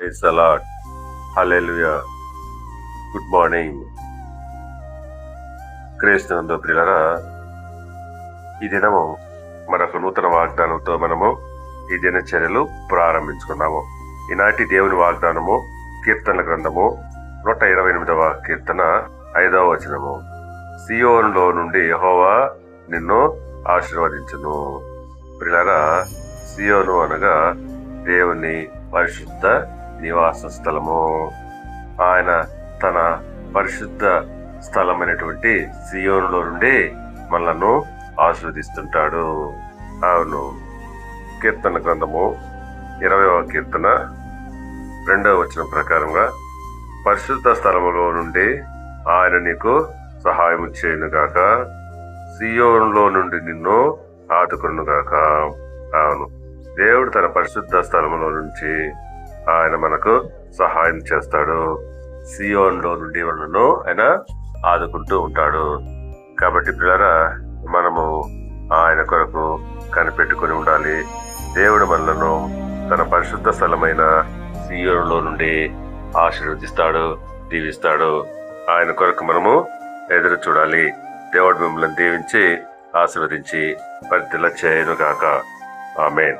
Praise అలాట్ hallelujah good morning క్రీస్తునందు ప్రియులరా. ఈ దినము మరొక నూతన వాగ్దానంతో మనము ఈ దినచర్యలు ప్రారంభించుకున్నాము. ఈనాటి దేవుని వాగ్దానము కీర్తనల గ్రంథము నూట ఇరవై ఎనిమిదవ కీర్తన ఐదవ వచనము. సియోన్లో నుండి యహోవా నిన్ను ఆశీర్వదించును. ప్రిలరా సియోను అనగా దేవుని పరిశుద్ధ నివాస స్థలము. ఆయన తన పరిశుద్ధ స్థలమైనటువంటి సియోనులో నుండి మనలను ఆశీర్వదిస్తుంటాడు. అవును. కీర్తన గ్రంథము ఇరవైవ కీర్తన రెండవ వచనం ప్రకారంగా పరిశుద్ధ స్థలములో నుండి ఆయన నీకు సహాయం చేయనుగాక సియోనులో నుండి నిన్ను ఆదుకునుగాక. అవును. దేవుడు తన పరిశుద్ధ స్థలములో నుంచి ఆయన మనకు సహాయం చేస్తాడు. సియోన్లో నుండి మనను ఆయన ఆదుకుంటూ ఉంటాడు. కాబట్టి పిల్లరా మనము ఆయన కొరకు కనిపెట్టుకుని ఉండాలి. దేవుడు మనలను తన పరిశుద్ధ స్థలమైన సియోనులో నుండి ఆశీర్వదిస్తాడు దీవిస్తాడు. ఆయన కొరకు మనము ఎదురు చూడాలి. దేవుడు మిమ్మల్ని దీవించి ఆశీర్వదించి పరిధిలో చేయను గాక ఆమెన్.